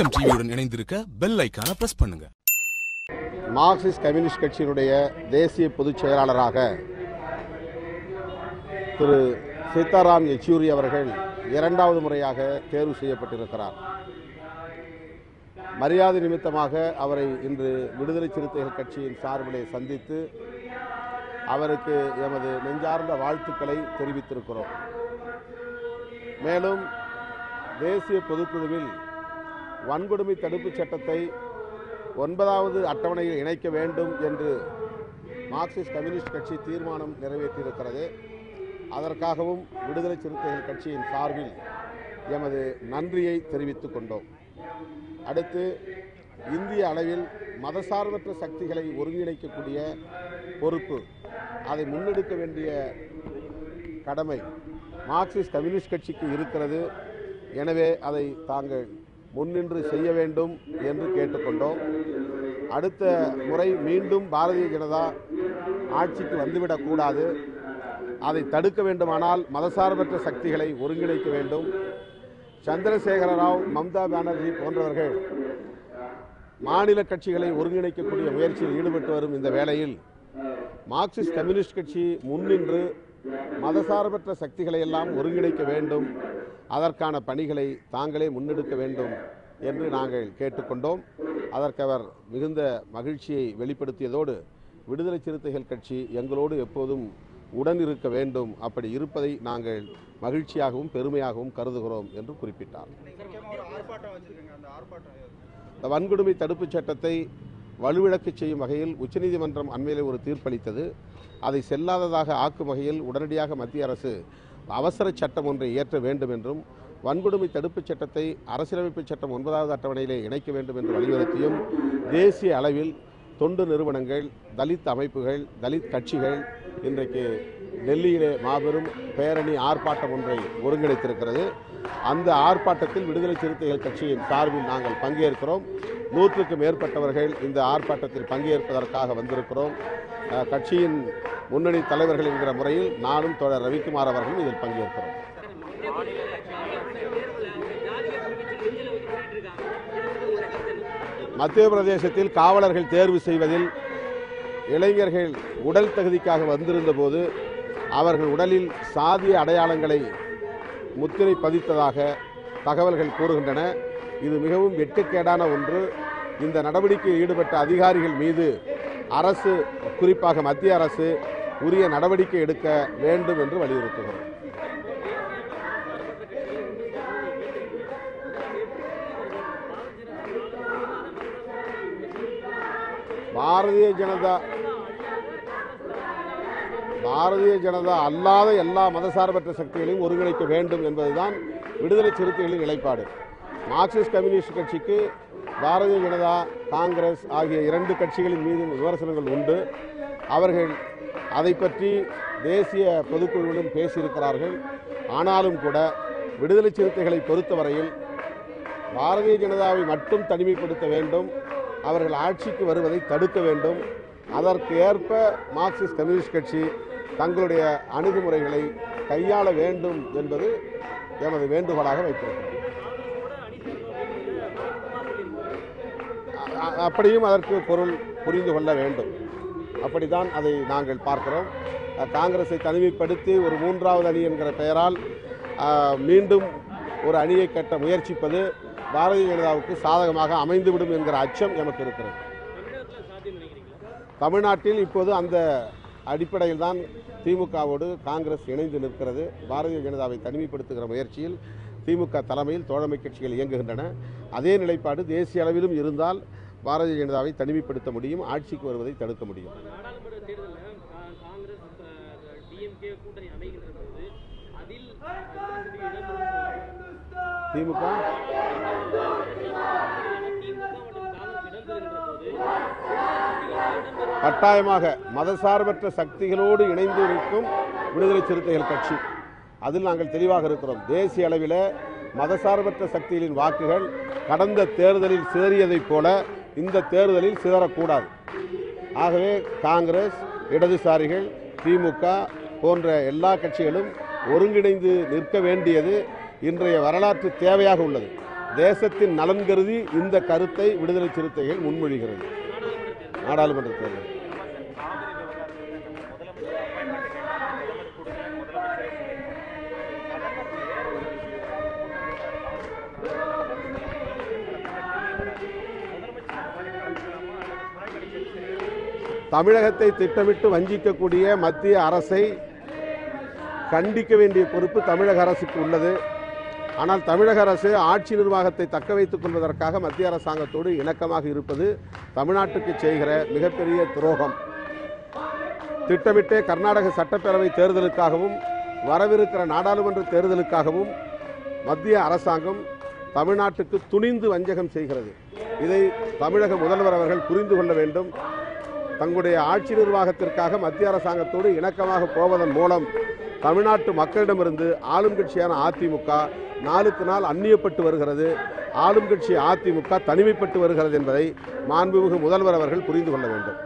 தேசம் டிவியுடன் இணைந்திருக்க பெல் ஐக்கான பிரஸ் பண்ணுங்க. மார்க்சிஸ்ட் கம்யூனிஸ்ட் கட்சியினுடைய தேசிய பொதுச் செயலாளராக திரு சீதாராம் யெச்சூரி அவர்கள் இரண்டாவது முறையாக தேர்வு செய்யப்பட்டிருக்கிறார். மரியாதை நிமித்தமாக அவரை இன்று விடுதலை சிறுத்தைகள் கட்சியின் சார்பிலே சந்தித்து அவருக்கு எமது நெஞ்சார்ந்த வாழ்த்துக்களை தெரிவித்திருக்கிறோம். மேலும் தேசிய பொதுக்குழுவில் வன்கொடுமை தடுப்புச் சட்டத்தை ஒன்பதாவது அட்டவணையில் இணைக்க வேண்டும் என்று மார்க்சிஸ்ட் கம்யூனிஸ்ட் கட்சி தீர்மானம் நிறைவேற்றியிருக்கிறது. அதற்காகவும் விடுதலை சிறுத்தைகள் கட்சியின் சார்பில் எமது நன்றியை தெரிவித்துக் கொண்டோம். அடுத்து இந்திய அளவில் மதசார்பற்ற சக்திகளை ஒருங்கிணைக்கக்கூடிய பொறுப்பு அதை முன்னெடுக்க வேண்டிய கடமை மார்க்சிஸ்ட் கம்யூனிஸ்ட் கட்சிக்கு இருக்கிறது. எனவே அதை தாங்கள் முன்னின்று செய்ய வேண்டும் என்று கேட்டுக்கொண்டோம். அடுத்த முறை மீண்டும் பாரதிய ஜனதா ஆட்சிக்கு வந்துவிடக்கூடாது அதை தடுக்க வேண்டுமானால் மதசார்பற்ற சக்திகளை ஒருங்கிணைக்க வேண்டும். சந்திரசேகர ராவ் மம்தா பானர்ஜி போன்றவர்கள் மாநில கட்சிகளை ஒருங்கிணைக்கக்கூடிய முயற்சியில் ஈடுபட்டு வரும் இந்த வேளையில் மார்க்சிஸ்ட் கம்யூனிஸ்ட் கட்சி முன்னின்று மதசார்பற்ற சக்திகளை எல்லாம் ஒருங்கிணைக்க வேண்டும். அதற்கான பணிகளை தாங்களே முன்னெடுக்க வேண்டும் என்று நாங்கள் கேட்டுக்கொண்டோம். அதற்கு அவர் மிகுந்த மகிழ்ச்சியை வெளிப்படுத்தியதோடு விடுதலை சிறுத்தைகள் கட்சி எங்களோடு எப்போதும் உடன் இருக்க வேண்டும். அப்படி இருப்பதை நாங்கள் மகிழ்ச்சியாகவும் பெருமையாகவும் கருதுகிறோம் என்று குறிப்பிட்டார். இந்த வன்கொடுமை தடுப்புச் சட்டத்தை வலுவிழக்கு செய்யும் வகையில் உச்சநீதிமன்றம் அண்மையிலே ஒரு தீர்ப்பளித்தது. அதை செல்லாததாக ஆக்கும் வகையில் உடனடியாக மத்திய அரசு அவசர சட்டம் ஒன்றை இயற்ற வேண்டும் என்றும் வன்கொடுமை தடுப்புச் சட்டத்தை அரசியலமைப்பு சட்டம் ஒன்பதாவது அட்டவணையிலே இணைக்க வேண்டும் என்று வலியுறுத்தியும் தேசிய அளவில் தொண்டு நிறுவனங்கள் தலித் அமைப்புகள் தலித் கட்சிகள் இன்றைக்கு டெல்லியிலே மாபெரும் பேரணி ஆர்ப்பாட்டம் ஒன்றை ஒருங்கிணைத்திருக்கிறது. அந்த ஆர்ப்பாட்டத்தில் விடுதலை சிறுத்தைகள் கட்சியின் சார்பில் நாங்கள் பங்கேற்கிறோம். நூற்றுக்கு மேற்பட்டவர்கள் இந்த ஆர்ப்பாட்டத்தில் பங்கேற்பதற்காக வந்திருக்கிறோம். கட்சியின் முன்னணி தலைவர்கள் என்கிற முறையில் நானும் தோழர் ரவிக்குமார் அவர்களும் இதில் பங்கேற்கிறோம். மத்திய பிரதேசத்தில் காவலர்கள் தேர்வு செய்வதில் இளைஞர்கள் உடல் தகுதிக்காக வந்திருந்த போது அவர்கள் உடலில் சாதிய அடையாளங்களை முத்திரை பதித்ததாக தகவல்கள் கூறுகின்றன. இது மிகவும் வெட்டுக்கேடான ஒன்று. இந்த நடவடிக்கையில் ஈடுபட்ட அதிகாரிகள் மீது அரசு குறிப்பாக மத்திய அரசு உரிய நடவடிக்கை எடுக்க வேண்டும் என்று வலியுறுத்துகிறோம். பாரதிய ஜனதா பாரதிய ஜனதா அல்லாத எல்லா மதசார்பற்ற சக்திகளையும் ஒருங்கிணைக்க வேண்டும் என்பதுதான் விடுதலை சிறுத்தைகளின் நிலைப்பாடு. மார்க்சிஸ்ட் கம்யூனிஸ்ட் கட்சிக்கு பாரதிய ஜனதா காங்கிரஸ் ஆகிய இரண்டு கட்சிகளின் மீது விமர்சனங்கள் உண்டு. அவர்கள் அதை பற்றி தேசிய பொதுக்குழுவிலும் பேசியிருக்கிறார்கள். ஆனாலும் கூட விடுதலை சிறுத்தைகளை பொறுத்தவரையில் பாரதிய ஜனதாவை மட்டும் தனிமைப்படுத்த வேண்டும். அவர்கள் ஆட்சிக்கு வருவதை தடுக்க வேண்டும். அதற்கு ஏற்ப மார்க்சிஸ்ட் கம்யூனிஸ்ட் கட்சி தங்களுடைய அணுகுமுறைகளை கையாள வேண்டும் என்பது எமது வேண்டுகோளாக வைத்திருக்கிறது. அப்படியும் அதற்கு பொருள் புரிந்து கொள்ள வேண்டும். அப்படித்தான் அதை நாங்கள் பார்க்கிறோம். காங்கிரஸை தனிமைப்படுத்தி ஒரு மூன்றாவது அணி என்கிற பெயரால் மீண்டும் ஒரு அணியை கட்ட முயற்சிப்பது பாரதிய ஜனதாவுக்கு சாதகமாக அமைந்துவிடும் என்கிற அச்சம் எமக்கு இருக்கிறது. தமிழ்நாட்டில் இப்போது அந்த அடிப்படையில் தான் திமுகவோடு காங்கிரஸ் இணைந்து நிற்கிறது. பாரதிய ஜனதாவை தனிமைப்படுத்துகிற முயற்சியில் திமுக தலைமையில் தோழமை கட்சிகள் இயங்குகின்றன. அதே நிலைப்பாடு தேசிய அளவிலும் இருந்தால் பாரதிய ஜனதாவை தனிமைப்படுத்த முடியும் ஆட்சிக்கு வருவதை தடுக்க முடியும். திமுக? கட்டாயமாக மதசார்பற்ற சக்திகளோடு இணைந்து இருக்கும் விடுதலை சிறுத்தைகள் கட்சி. அதில் நாங்கள் தெளிவாக இருக்கிறோம். தேசிய அளவில் மதசார்பற்ற சக்திகளின் வாக்குகள் கடந்த தேர்தலில் சிதறியதைப் போல இந்த தேர்தலில் சிதறக்கூடாது. ஆகவே காங்கிரஸ் இடதுசாரிகள் திமுக போன்ற எல்லா கட்சிகளும் ஒருங்கிணைந்து நிற்க வேண்டியது இன்றைய வரலாற்று தேவையாக உள்ளது. தேசத்தின் நலன் கருதி இந்த கருத்தை விடுதலை சிறுத்தைகள் முன்மொழிகிறது. நாடாளுமன்ற தேர்தல். தமிழகத்தை திட்டமிட்டு வஞ்சிக்கக்கூடிய மத்திய அரசை கண்டிக்க வேண்டிய பொறுப்பு தமிழக அரசுக்கு உள்ளது. ஆனால் தமிழக அரசு ஆட்சி நிர்வாகத்தை தக்க வைத்துக் கொள்வதற்காக மத்திய அரசாங்கத்தோடு இணக்கமாக இருப்பது தமிழ்நாட்டுக்கு செய்கிற மிகப்பெரிய துரோகம். திட்டமிட்டே கர்நாடக சட்டப்பேரவை தேர்தலுக்காகவும் வரவிருக்கிற நாடாளுமன்ற தேர்தலுக்காகவும் மத்திய அரசாங்கம் தமிழ்நாட்டுக்கு துணிந்து வஞ்சகம் செய்கிறது. இதை தமிழக முதல்வர் அவர்கள் புரிந்து கொள்ள வேண்டும். தங்களுடைய ஆட்சி நிர்வாகத்திற்காக மத்திய அரசாங்கத்தோடு இணக்கமாக போவதன் மூலம் தமிழ்நாட்டு மக்களிடமிருந்து ஆளும் கட்சியான அதிமுக நாளுக்கு நாள் அந்நியப்பட்டு வருகிறது. ஆளும் கட்சி அதிமுக தனிமைப்பட்டு வருகிறது என்பதை மாண்புமிகு முதல்வர் அவர்கள் புரிந்து கொள்ள வேண்டும்.